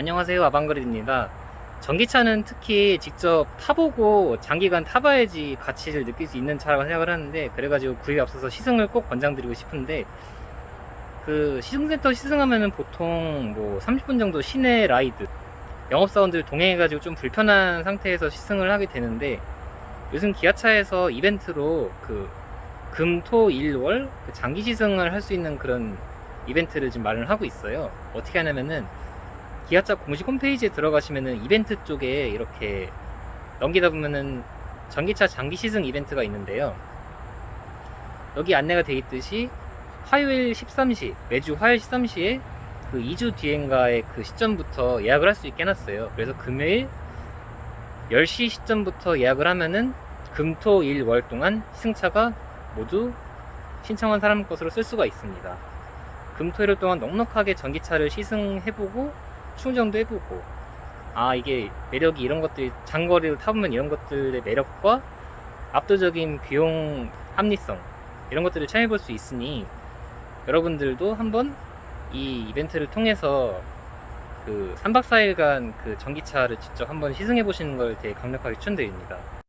안녕하세요 아방그리드입니다 전기차는 특히 직접 타보고 장기간 타봐야지 가치를 느낄 수 있는 차라고 생각을 하는데 그래가지고 구입에 앞서서 시승을 꼭 권장드리고 싶은데 그 시승센터 시승하면은 보통 뭐 30분 정도 시내 라이드 영업사원들 동행해가지고 좀 불편한 상태에서 시승을 하게 되는데 요즘 기아차에서 이벤트로 그 금, 토, 일, 월그 장기 시승을 할 수 있는 그런 이벤트를 지금 마련을 하고 있어요. 어떻게 하냐면은 기아차 공식 홈페이지에 들어가시면은 이벤트 쪽에 이렇게 넘기다 보면은 전기차 장기 시승 이벤트가 있는데요. 여기 안내가 돼 있듯이 화요일 13시, 매주 화요일 13시에 그 2주 뒤엔가의 그 시점부터 예약을 할 수 있게 해놨어요. 그래서 금요일 10시 시점부터 예약을 하면은 금, 토, 일, 월 동안 시승차가 모두 신청한 사람 것으로 쓸 수가 있습니다. 금, 토, 일 동안 넉넉하게 전기차를 시승해보고 충전도 해보고 아 이게 매력이 이런 것들이 장거리를 타보면 이런 것들의 매력과 압도적인 비용 합리성 이런 것들을 체험해볼 수 있으니 여러분들도 한번 이 이벤트를 통해서 그 3박 4일간 그 전기차를 직접 한번 시승해 보시는 걸 되게 강력하게 추천드립니다.